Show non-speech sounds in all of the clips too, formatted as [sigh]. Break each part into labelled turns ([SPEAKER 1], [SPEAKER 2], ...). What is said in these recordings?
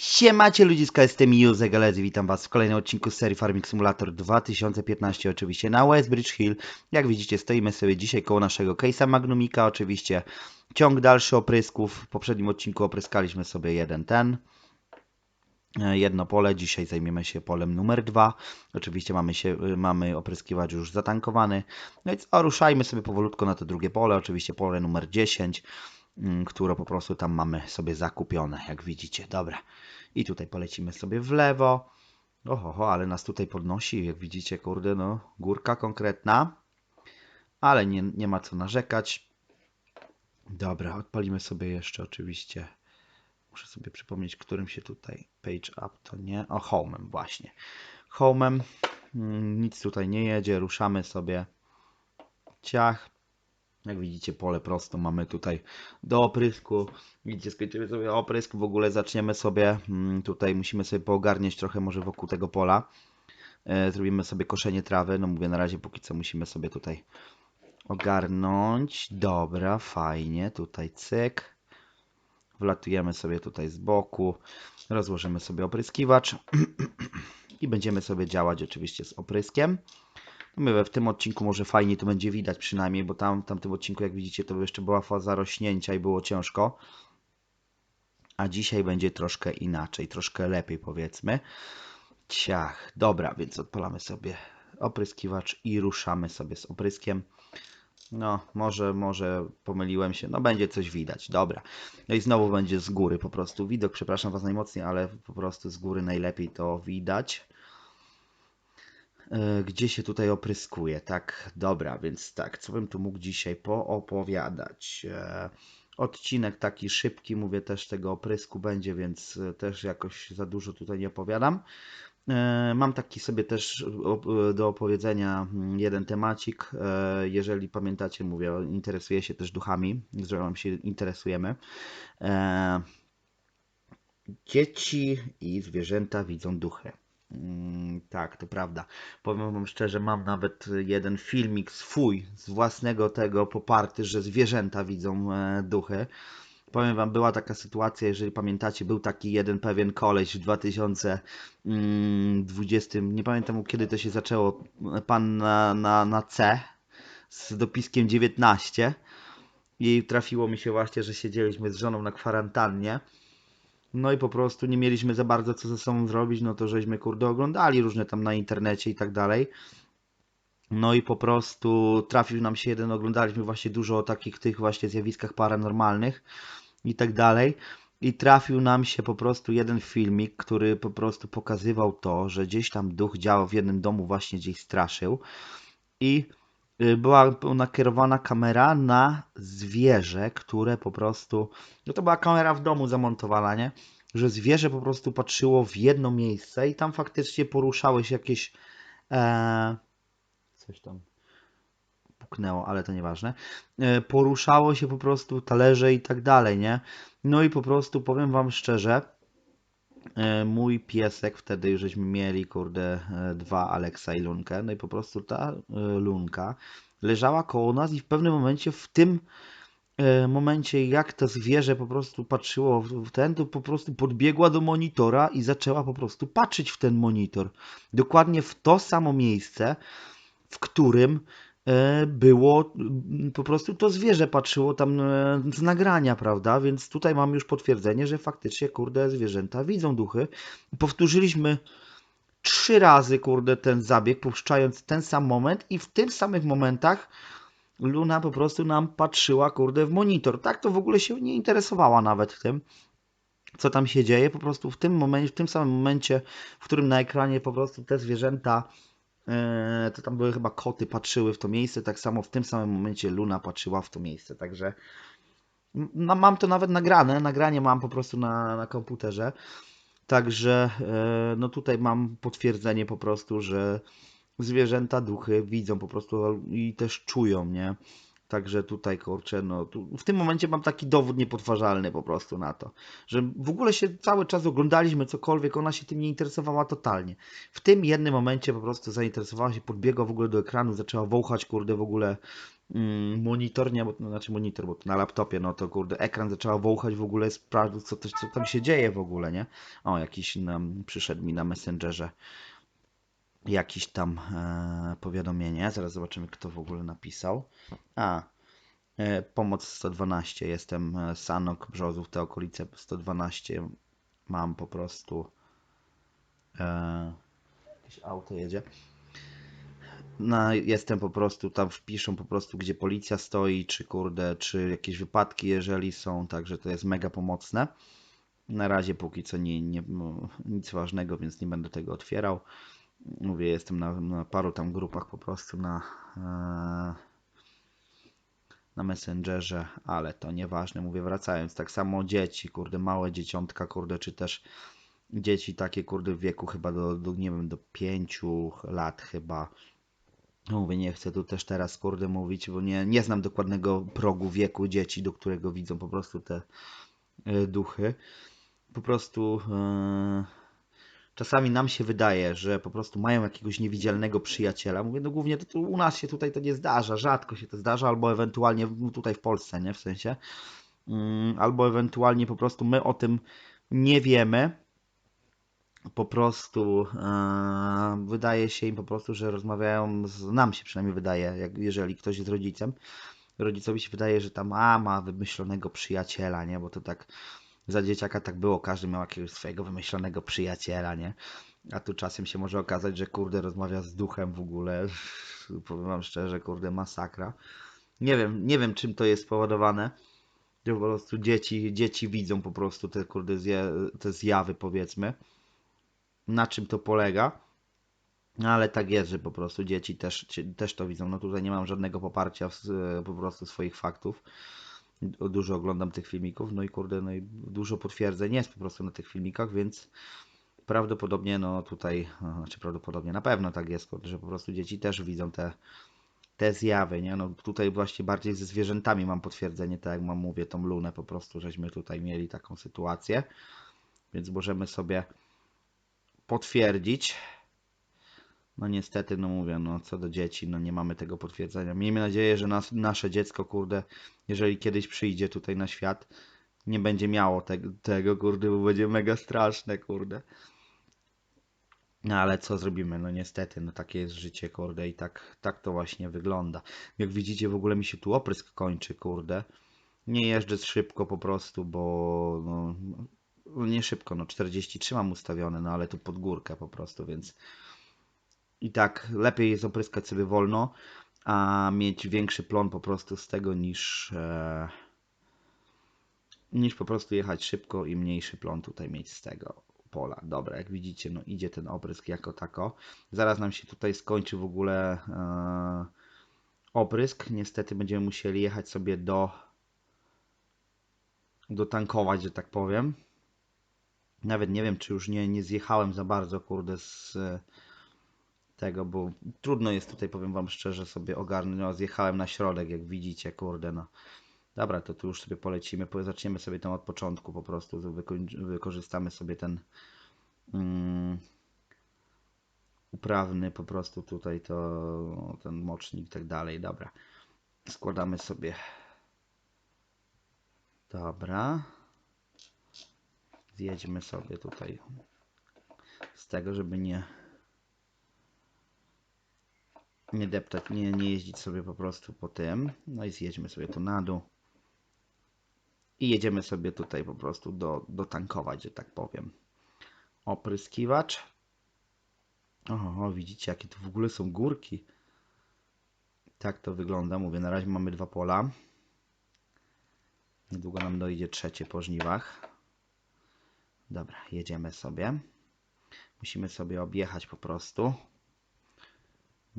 [SPEAKER 1] Siemacie ludziska, jestem Józek Galezi, witam was w kolejnym odcinku serii Farming Simulator 2015 oczywiście na Westbridge Hill. Jak widzicie stoimy sobie dzisiaj koło naszego case'a Magnumika, oczywiście ciąg dalszy oprysków. W poprzednim odcinku opryskaliśmy sobie jeden ten, e, jedno pole, dzisiaj zajmiemy się polem numer dwa. Oczywiście mamy, się, y, mamy opryskiwacz już zatankowany. No co, ruszajmy sobie powolutku na to drugie pole, oczywiście pole numer 10 mm, które po prostu tam mamy sobie zakupione, jak widzicie. Dobra. I tutaj polecimy sobie w lewo. Oho, ale nas tutaj podnosi, jak widzicie, kurde, no, górka konkretna. Ale nie, nie ma co narzekać. Dobra, odpalimy sobie jeszcze oczywiście. Muszę sobie przypomnieć, którym się tutaj page up to nie. O, homem właśnie. Homem. Mm, Nic tutaj nie jedzie, ruszamy sobie. Ciach. Jak widzicie, pole prosto mamy tutaj do oprysku. Widzicie, skończymy sobie oprysk. W ogóle zaczniemy sobie mm, tutaj, musimy sobie poogarniać trochę może wokół tego pola. E, Zrobimy sobie koszenie trawy. No mówię, na razie póki co musimy sobie tutaj ogarnąć. Dobra, fajnie. Tutaj cyk. Wlatujemy sobie tutaj z boku. Rozłożymy sobie opryskiwacz. [clears throat] I będziemy sobie działać oczywiście z opryskiem. Mówię, w tym odcinku może fajnie to będzie widać przynajmniej, bo tam tamtym odcinku, jak widzicie, to jeszcze była faza rośnięcia i było ciężko. A dzisiaj będzie troszkę inaczej, troszkę lepiej powiedzmy. Ciach, dobra, więc odpalamy sobie opryskiwacz i ruszamy sobie z opryskiem. No, może, może pomyliłem się. No, będzie coś widać. Dobra. No i znowu będzie z góry po prostu widok. Przepraszam Was najmocniej, ale po prostu z góry najlepiej to widać. E, Gdzie się tutaj opryskuje? Tak, dobra, więc tak, co bym tu mógł dzisiaj poopowiadać? E, Odcinek taki szybki, mówię też tego oprysku będzie, więc e, też jakoś za dużo tutaj nie opowiadam. Mam taki sobie też do opowiedzenia mm, jeden temacik. Jeżeli pamiętacie, mówię, interesuję się też duchami, z żoną się interesujemy. Dzieci i zwierzęta widzą duchy. Mm, Tak, to prawda. Powiem Wam szczerze, mam nawet jeden filmik swój, z własnego tego poparty, że zwierzęta widzą e, duchy. Powiem Wam, była taka sytuacja, jeżeli pamiętacie, był taki jeden pewien koleś w 2020, nie pamiętam kiedy to się zaczęło, pan na, na, na C z dopiskiem 19 i trafiło mi się właśnie, że siedzieliśmy z żoną na kwarantannie. No i po prostu nie mieliśmy za bardzo co ze sobą zrobić, no to żeśmy kurde oglądali różne tam na internecie i tak dalej. No i po prostu trafił nam się jeden, oglądaliśmy właśnie dużo o takich tych właśnie zjawiskach paranormalnych i tak dalej. I trafił nam się po prostu jeden filmik, który po prostu pokazywał to, że gdzieś tam duch działał w jednym domu, właśnie gdzieś straszył. I była nakierowana kamera na zwierzę, które po prostu. No to była kamera w domu zamontowana, nie? Że zwierzę po prostu patrzyło w jedno miejsce i tam faktycznie poruszały się jakieś. E, coś tam puknęło, ale to nieważne. E, poruszało się po prostu talerze i tak dalej, nie? No i po prostu powiem Wam szczerze. E, Mój piesek, wtedy żeśmy mieli, kurde, e, dwa Alexa i Lunkę. No i po prostu ta e, Lunka leżała koło nas i w pewnym momencie, w tym momencie, jak to zwierzę po prostu patrzyło w ten, to po prostu podbiegła do monitora i zaczęła po prostu patrzeć w ten monitor. Dokładnie w to samo miejsce, w którym było mm, po prostu to zwierzę patrzyło tam e, z nagrania, prawda? Więc tutaj mam już potwierdzenie, że faktycznie, kurde, zwierzęta widzą duchy. Powtórzyliśmy trzy razy, kurde, ten zabieg, puszczając ten sam moment i w tych samych momentach Luna po prostu nam patrzyła, kurde, w monitor. Tak to w ogóle się nie interesowała nawet tym, co tam się dzieje. Po prostu w tym momencie, w tym samym momencie, w którym na ekranie po prostu te zwierzęta, e, to tam były chyba koty, patrzyły w to miejsce, tak samo w tym samym momencie Luna patrzyła w to miejsce. Także mam to nawet nagrane, nagranie mam po prostu na, na komputerze. Także e, no tutaj mam potwierdzenie po prostu, że zwierzęta, duchy widzą po prostu i też czują, nie? Także tutaj, kurczę, no tu, w tym momencie mam taki dowód niepodważalny po prostu na to, że w ogóle się cały czas oglądaliśmy cokolwiek, ona się tym nie interesowała totalnie. W tym jednym momencie po prostu zainteresowała się, podbiegła w ogóle do ekranu, zaczęła wąchać, kurde, w ogóle mm, monitor, nie, bo, no, znaczy monitor, bo na laptopie, no to kurde, ekran zaczęła wąchać w ogóle, sprawdzić, co, co tam się dzieje w ogóle, nie? O, jakiś nam przyszedł mi na Messengerze jakiś tam e, powiadomienie. Zaraz zobaczymy, kto w ogóle napisał. A, e, pomoc 112. Jestem e, Sanok, Brzozów, te okolice 112. Mam po prostu. E, jakieś auto jedzie. No, jestem po prostu tam, wpiszą po prostu, gdzie policja stoi, czy kurde, czy jakieś wypadki, jeżeli są, także to jest mega pomocne. Na razie póki co nie, nie, nic ważnego, więc nie będę tego otwierał. Mówię, jestem na, na paru tam grupach po prostu na, e, na Messengerze, ale to nieważne. Mówię, wracając, tak samo dzieci, kurde, małe dzieciątka, kurde, czy też dzieci takie, kurde, w wieku chyba do, do nie wiem, do pięciu lat chyba. No Mówię, nie chcę tu też teraz, kurde, mówić, bo nie, nie znam dokładnego progu wieku dzieci, do którego widzą po prostu te e, duchy. Po prostu e, czasami nam się wydaje, że po prostu mają jakiegoś niewidzialnego przyjaciela. Mówię, no głównie to, tu u nas się tutaj to nie zdarza, rzadko się to zdarza, albo ewentualnie w- tutaj w Polsce, nie, w sensie. Mm, Albo ewentualnie po prostu my o tym nie wiemy. Po prostu e, wydaje się im po prostu, że rozmawiają z, nam się przynajmniej wydaje, jak, jeżeli ktoś jest rodzicem, rodzicowi się wydaje, że tam a, ma wymyślonego przyjaciela, nie, bo to tak za dzieciaka tak było, każdy miał jakiegoś swojego wymyślonego przyjaciela, nie? A tu czasem się może okazać, że kurde rozmawia z duchem w ogóle. [laughs] Powiem wam szczerze, kurde masakra. Nie wiem, nie wiem czym to jest spowodowane. Po prostu dzieci, dzieci widzą po prostu te kurde te zjawy powiedzmy. Na czym to polega? No ale tak jest, że po prostu dzieci też, też to widzą. No tutaj nie mam żadnego poparcia po prostu swoich faktów dużo oglądam tych filmików, no i kurde, no i dużo potwierdzeń jest po prostu na tych filmikach, więc prawdopodobnie, no tutaj, no, znaczy prawdopodobnie, na pewno tak jest, kurde, że po prostu dzieci też widzą te, te zjawy, nie? No tutaj właśnie bardziej ze zwierzętami mam potwierdzenie, tak jak mam mówię, tą lunę po prostu, żeśmy tutaj mieli taką sytuację, więc możemy sobie potwierdzić. No niestety, no mówię, no co do dzieci, no nie mamy tego potwierdzenia. Miejmy nadzieję, że nas, nasze dziecko, kurde, jeżeli kiedyś przyjdzie tutaj na świat, nie będzie miało te, tego, kurde, bo będzie mega straszne, kurde. No ale co zrobimy? No niestety, no takie jest życie, kurde, i tak, tak to właśnie wygląda. Jak widzicie, w ogóle mi się tu oprysk kończy, kurde. Nie jeżdżę szybko po prostu, bo no, no nie szybko, no 43 mam ustawione, no ale tu pod górkę po prostu, więc i tak lepiej jest opryskać sobie wolno, a mieć większy plon po prostu z tego niż e, niż po prostu jechać szybko i mniejszy plon tutaj mieć z tego pola. Dobra, jak widzicie, no idzie ten oprysk jako tako. Zaraz nam się tutaj skończy w ogóle e, oprysk. Niestety będziemy musieli jechać sobie do dotankować, że tak powiem. Nawet nie wiem, czy już nie, nie zjechałem za bardzo, kurde, z tego, bo trudno jest tutaj, powiem wam szczerze, sobie ogarnąć. No, zjechałem na środek, jak widzicie, kurde, no. Dobra, to tu już sobie polecimy, po- zaczniemy sobie tam od początku po prostu, wykorzystamy sobie ten mm, uprawny po prostu tutaj to, ten mocznik i tak dalej, dobra. Składamy sobie, dobra. Zjedźmy sobie tutaj z tego, żeby nie nie deptać, nie, nie jeździć sobie po prostu po tym. No i zjedźmy sobie tu na dół. I jedziemy sobie tutaj po prostu do, dotankować, że tak powiem. Opryskiwacz. O, widzicie jakie tu w ogóle są górki. Tak to wygląda. Mówię, na razie mamy dwa pola. Niedługo nam dojdzie trzecie po żniwach. Dobra, jedziemy sobie. Musimy sobie objechać po prostu.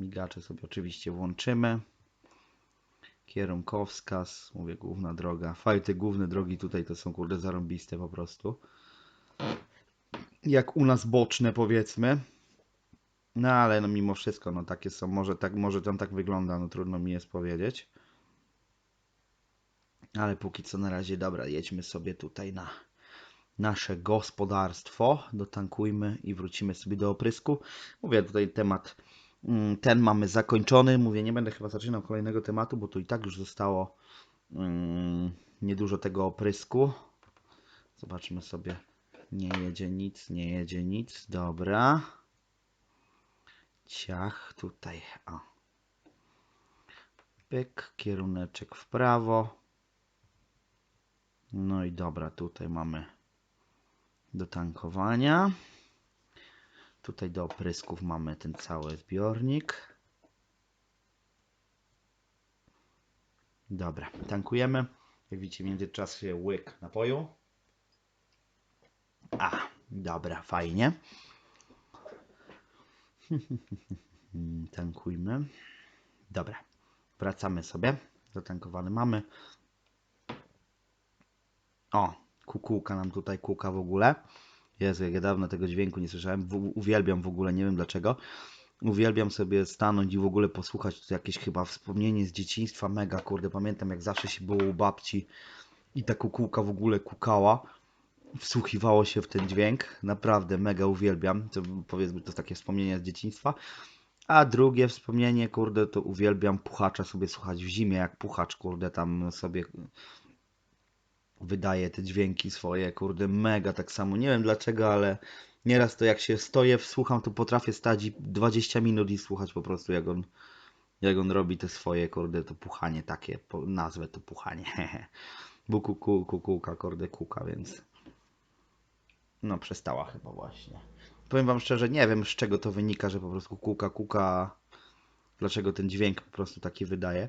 [SPEAKER 1] Migacze sobie oczywiście włączymy. Kierunkowskaz, mówię główna droga. Fajne te główne drogi tutaj to są kurde zarąbiste po prostu. Jak u nas boczne powiedzmy. No ale no mimo wszystko no takie są, może tak może tam tak wygląda, no trudno mi jest powiedzieć. Ale póki co na razie, dobra, jedźmy sobie tutaj na nasze gospodarstwo, dotankujmy i wrócimy sobie do oprysku. Mówię, tutaj temat ten mamy zakończony. Mówię, nie będę chyba zaczynał kolejnego tematu, bo tu i tak już zostało mm, niedużo tego oprysku. Zobaczmy sobie. Nie jedzie nic, nie jedzie nic. Dobra. Ciach, tutaj. O. Pyk, kieruneczek w prawo. No i dobra, tutaj mamy do tankowania. Tutaj do oprysków mamy ten cały zbiornik. Dobra, tankujemy. Jak widzicie, w międzyczasie łyk napoju. A, dobra, fajnie. [laughs] Tankujmy. Dobra, wracamy sobie. Zatankowane mamy. O, kukułka nam tutaj kuka w ogóle. Jezu, jak ja dawno tego dźwięku nie słyszałem. W, uwielbiam w ogóle, nie wiem dlaczego. Uwielbiam sobie stanąć i w ogóle posłuchać to jakieś chyba wspomnienie z dzieciństwa. Mega, kurde, pamiętam jak zawsze się było u babci i ta kukułka w ogóle kukała. Wsłuchiwało się w ten dźwięk. Naprawdę mega uwielbiam. To powiedzmy, to takie wspomnienie z dzieciństwa. A drugie wspomnienie, kurde, to uwielbiam puchacza sobie słuchać w zimie, jak puchacz, kurde, tam sobie wydaje te dźwięki swoje, kurde, mega tak samo. Nie wiem dlaczego, ale nieraz to jak się stoję, wsłucham, to potrafię stać i 20 minut i słuchać po prostu, jak on, jak on robi te swoje, kurde, to puchanie takie, po, nazwę to puchanie, [laughs] bo kuku, kukułka, kurde, kuka, więc no przestała chyba właśnie. Powiem wam szczerze, nie wiem z czego to wynika, że po prostu kuka, kuka, dlaczego ten dźwięk po prostu taki wydaje.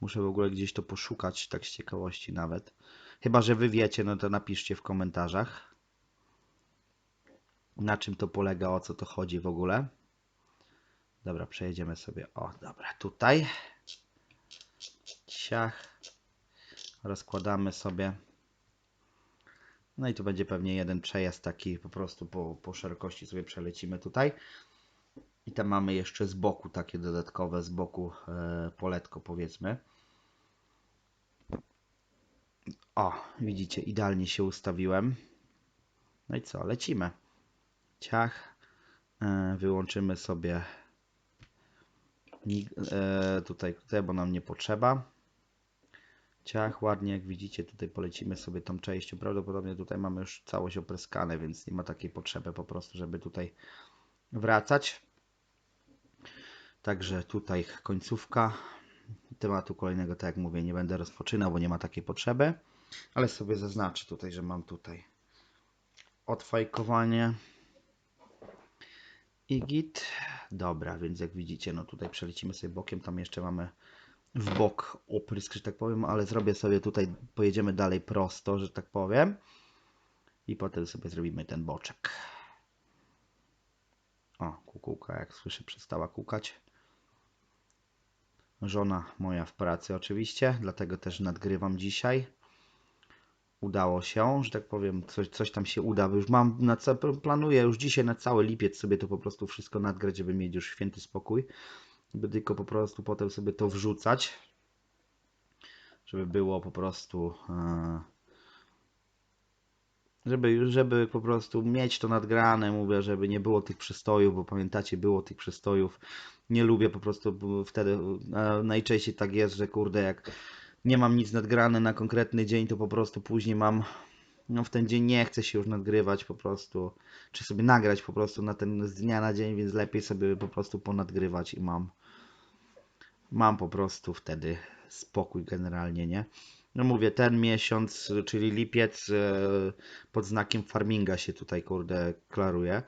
[SPEAKER 1] Muszę w ogóle gdzieś to poszukać, tak z ciekawości nawet. Chyba, że wy wiecie, no to napiszcie w komentarzach. Na czym to polega, o co to chodzi w ogóle. Dobra, przejedziemy sobie. O, dobra, tutaj. Ciach. Rozkładamy sobie. No i tu będzie pewnie jeden przejazd taki po prostu po, po szerokości sobie przelecimy tutaj. I tam mamy jeszcze z boku takie dodatkowe, z boku e, poletko powiedzmy. O, widzicie, idealnie się ustawiłem. No i co, lecimy. Ciach. E, wyłączymy sobie e, tutaj, tutaj, bo nam nie potrzeba. Ciach, ładnie, jak widzicie, tutaj polecimy sobie tą częścią. Prawdopodobnie tutaj mamy już całość opryskane, więc nie ma takiej potrzeby po prostu, żeby tutaj wracać. Także tutaj końcówka tematu kolejnego, tak jak mówię, nie będę rozpoczynał, bo nie ma takiej potrzeby. Ale sobie zaznaczę tutaj, że mam tutaj odfajkowanie i git. Dobra, więc jak widzicie, no tutaj przelecimy sobie bokiem, tam jeszcze mamy w bok oprysk, że tak powiem, ale zrobię sobie tutaj, pojedziemy dalej prosto, że tak powiem. I potem sobie zrobimy ten boczek. O, kukułka, jak słyszę, przestała kukać. Żona moja w pracy oczywiście, dlatego też nadgrywam dzisiaj. Udało się, że tak powiem, coś, coś tam się uda, już mam, na planuję już dzisiaj na cały lipiec sobie to po prostu wszystko nadgrać, żeby mieć już święty spokój, by tylko po prostu potem sobie to wrzucać, żeby było po prostu, e, żeby, żeby po prostu mieć to nadgrane, mówię, żeby nie było tych przystojów, bo pamiętacie, było tych przystojów, nie lubię po prostu wtedy, e, najczęściej tak jest, że kurde, jak nie mam nic nadgrane na konkretny dzień, to po prostu później mam, no w ten dzień nie chcę się już nadgrywać po prostu, czy sobie nagrać po prostu na ten z dnia na dzień, więc lepiej sobie po prostu ponadgrywać i mam, mam po prostu wtedy spokój generalnie, nie? No mówię, ten miesiąc, czyli lipiec e, pod znakiem farminga się tutaj, kurde, klaruje.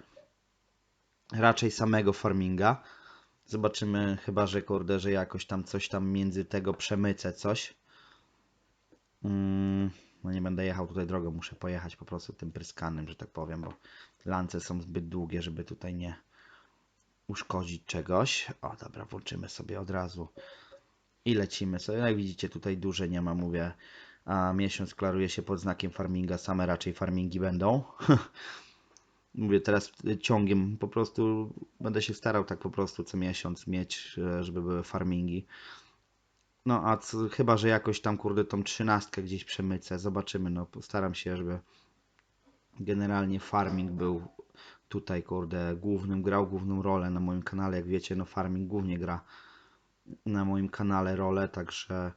[SPEAKER 1] Raczej samego farminga. Zobaczymy, chyba że kurde, że jakoś tam coś tam między tego przemycę coś. Mm, no nie będę jechał tutaj drogą, muszę pojechać po prostu tym pryskanym, że tak powiem, bo lance są zbyt długie, żeby tutaj nie uszkodzić czegoś. O, dobra, włączymy sobie od razu i lecimy sobie. Jak widzicie, tutaj duże nie ma, mówię, a miesiąc klaruje się pod znakiem farminga, same raczej farmingi będą. [laughs] mówię teraz ciągiem, po prostu będę się starał tak po prostu co miesiąc mieć, żeby były farmingi No a co, chyba, że jakoś tam kurde tą trzynastkę gdzieś przemycę. Zobaczymy, no postaram się, żeby generalnie farming był tutaj kurde głównym, grał główną rolę na moim kanale. Jak wiecie, no farming głównie gra na moim kanale rolę, także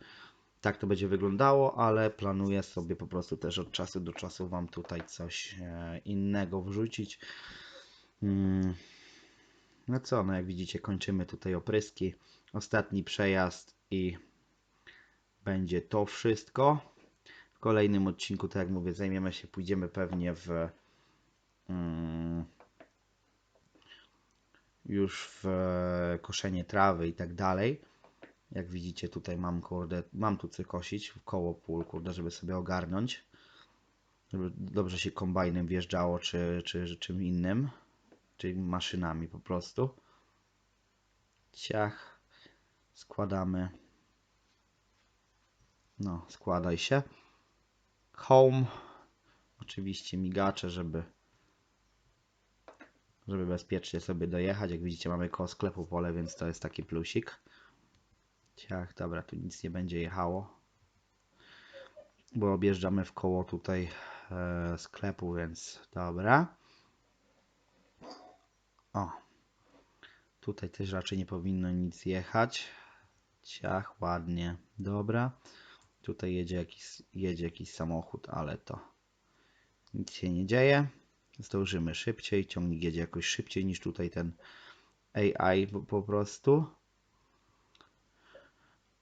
[SPEAKER 1] tak to będzie wyglądało, ale planuję sobie po prostu też od czasu do czasu Wam tutaj coś e, innego wrzucić. Mm. No co, no jak widzicie, kończymy tutaj opryski. Ostatni przejazd i będzie to wszystko. W kolejnym odcinku, tak jak mówię, zajmiemy się, pójdziemy pewnie w mm, już w e, koszenie trawy i tak dalej. Jak widzicie, tutaj mam kurde, mam tu co kosić w koło pól, kurde, żeby sobie ogarnąć. Żeby dobrze się kombajnem wjeżdżało, czy, czy czym innym, czyli maszynami po prostu. Ciach, składamy. No, składaj się. Home. Oczywiście migacze, żeby żeby bezpiecznie sobie dojechać. Jak widzicie, mamy koło sklepu pole, więc to jest taki plusik. Ciach, dobra, tu nic nie będzie jechało. Bo objeżdżamy w koło tutaj e, sklepu, więc dobra. O. Tutaj też raczej nie powinno nic jechać. Ciach, ładnie. Dobra. Tutaj jedzie jakiś, jedzie jakiś samochód, ale to nic się nie dzieje. Zdążymy szybciej. Ciągnik jedzie jakoś szybciej niż tutaj ten AI po, po prostu.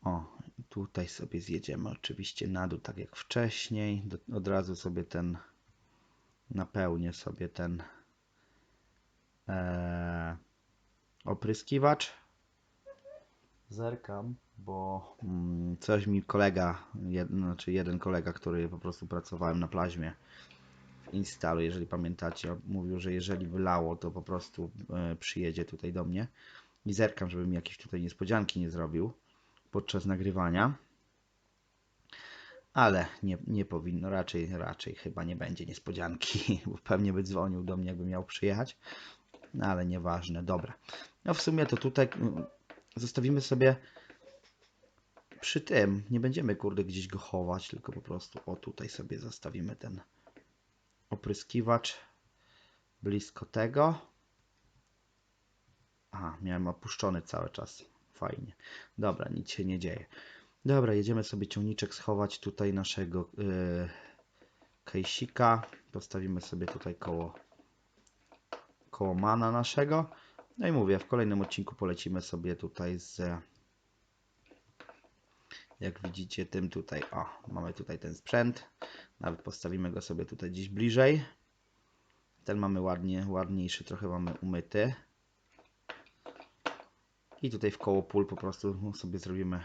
[SPEAKER 1] O, tutaj sobie zjedziemy oczywiście na dół, tak jak wcześniej. Do, od razu sobie ten napełnię sobie ten e, opryskiwacz. Zerkam, bo mm, coś mi kolega, jed, znaczy jeden kolega, który po prostu pracowałem na plaźmie w instalu, jeżeli pamiętacie, mówił, że jeżeli wylało, to po prostu e, przyjedzie tutaj do mnie i zerkam, żeby mi jakieś tutaj niespodzianki nie zrobił podczas nagrywania. Ale nie, nie powinno, raczej, raczej chyba nie będzie niespodzianki, [laughs] bo pewnie by dzwonił do mnie, jakby miał przyjechać. No ale nieważne, dobra. No w sumie to tutaj mm, zostawimy sobie przy tym. Nie będziemy kurde gdzieś go chować, tylko po prostu o tutaj sobie zostawimy ten opryskiwacz blisko tego. Aha, miałem opuszczony cały czas. Fajnie. Dobra, nic się nie dzieje. Dobra, jedziemy sobie ciągniczek schować tutaj naszego yy, kejsika. Postawimy sobie tutaj koło, koło mana naszego. No i mówię, w kolejnym odcinku polecimy sobie tutaj z jak widzicie tym tutaj, o, mamy tutaj ten sprzęt. Nawet postawimy go sobie tutaj gdzieś bliżej. Ten mamy ładnie, ładniejszy, trochę mamy umyty. I tutaj w koło pól po prostu sobie zrobimy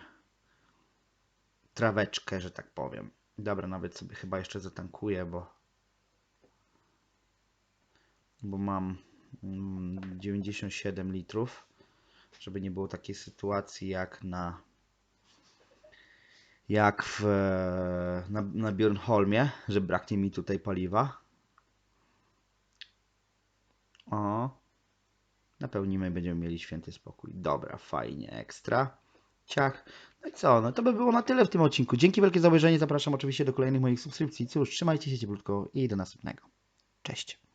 [SPEAKER 1] traweczkę, że tak powiem. Dobra, nawet sobie chyba jeszcze zatankuję, bo bo mam mm, 97 litrów, żeby nie było takiej sytuacji jak na jak w, na, na Björnholmie, że braknie mi tutaj paliwa. O, napełnimy będziemy mieli święty spokój. Dobra, fajnie, ekstra. Ciach. No i co? No to by było na tyle w tym odcinku. Dzięki wielkie za obejrzenie. Zapraszam oczywiście do kolejnych moich subskrypcji. Cóż, trzymajcie się cieplutko i do następnego. Cześć.